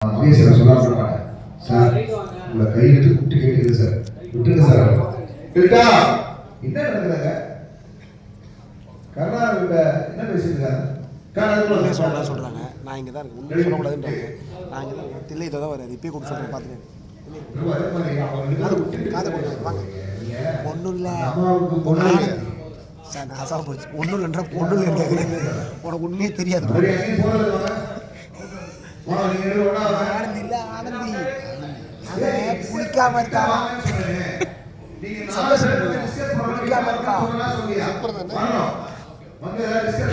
மகேஷ் நான் சொல்ல மாட்டேன் சார் உங்களை கையெழுத்து கூப்பிட்டு கேட்டுக்குது சார். விட்டுருங்க சார். கேட்டா என்ன நடக்குதாங்க? கருணாநிதி என்ன கருணாநிதி சொல்கிறாங்க நான் இங்கே தான் இருக்கேன். சொல்லக்கூடாதுன்றாங்க. நான் இங்கே தான் இருக்கேன். தில்லை தான் வருது. இப்பயே கொடுத்து சொல்கிறேன் பார்த்துட்டு காதை கொடுத்து வாங்க. ஒன்றும் இல்லை. ஒன்றும் இல்லை சார் நான் அசாம போச்சு. ஒன்றும் இல்லைன்ற ஒன்றும் இல்லை உனக்கு உண்மையே தெரியாது. ஆனந்தி இல்லை ஆனந்தி. அவன் குளிக்காம இருக்கா? குளிக்காம இருக்கா?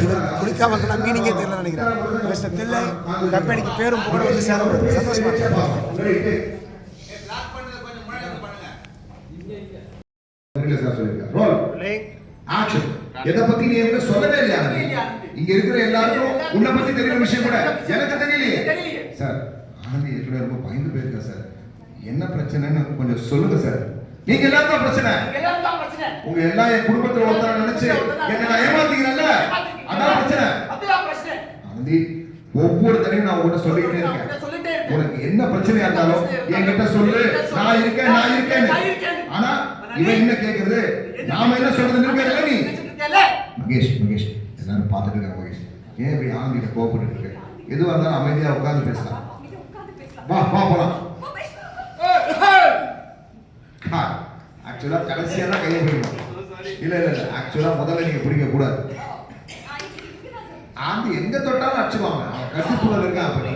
இவன் குளிக்காம இருக்கா மீனிங்கே தெரியல நினைக்கிறேன். மிஸ்டர் தில்லை கம்பெனிக்கு பேரும் புகழும் வந்து சேரும். சந்தோஷமா இருக்கு. எதை பத்தி நீ என்கிட்ட சொல்லவே இல்லையா? இங்க இருக்கிற எல்லாருக்கும் உன்னை பத்தி தெரியுற விஷயம் கூட எனக்கு தெரியலையே. சார் ஆனந்தி ஏற்கனவே ரொம்ப பயந்து போயிருக்கா சார். என்ன பிரச்சனைன்னு கொஞ்சம் சொல்லுங்க சார். நீங்க எல்லாரும் தான் பிரச்சனை. உங்க எல்லாம் என் குடும்பத்துல ஒருத்தர நினைச்சு என்ன நான் ஏமாத்தீங்கல்ல அதான் பிரச்சனை. ஆனந்தி ஒவ்வொரு தடையும் நான் உங்ககிட்ட சொல்லிக்கிட்டே இருக்கேன். உனக்கு என்ன பிரச்சனையா இருந்தாலும் என்கிட்ட சொல்லு. நான் இருக்கேன் நான் இருக்கேன். ஆனா இவன் என்ன கேக்குறது நாம என்ன சொல்றது நிற்கிறல நீ மகேஷ் மகேஷ். எல்லாரும் பார்த்துட்டு இருக்காங்க மகேஷ். ஏன் இப்படி ஆனந்திட்ட கோவப்பட்டு இருக்கு? எதுவாக இருந்தாலும் அமைதியாக உட்காந்து பேசலாம். வா வா போலாம். ஆக்சுவலாக கடைசியாக தான் கையை பிடிக்கணும். இல்லை இல்லை இல்லை. ஆக்சுவலாக முதல்ல நீங்கள் பிடிக்க கூடாது. ஆந்தி எங்கே தொட்டாலும் அடிச்சுவாங்க அவன் கட்டுக்குள்ள இருக்கான் அப்படி